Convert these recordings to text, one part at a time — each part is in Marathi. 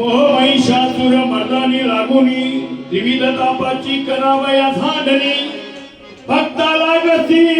मोहमहिषासुर मर्दानी लागुनी विविध तापाची करावया साधनी. भक्ताला लागसी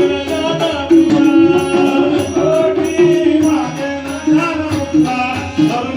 Oh, my God.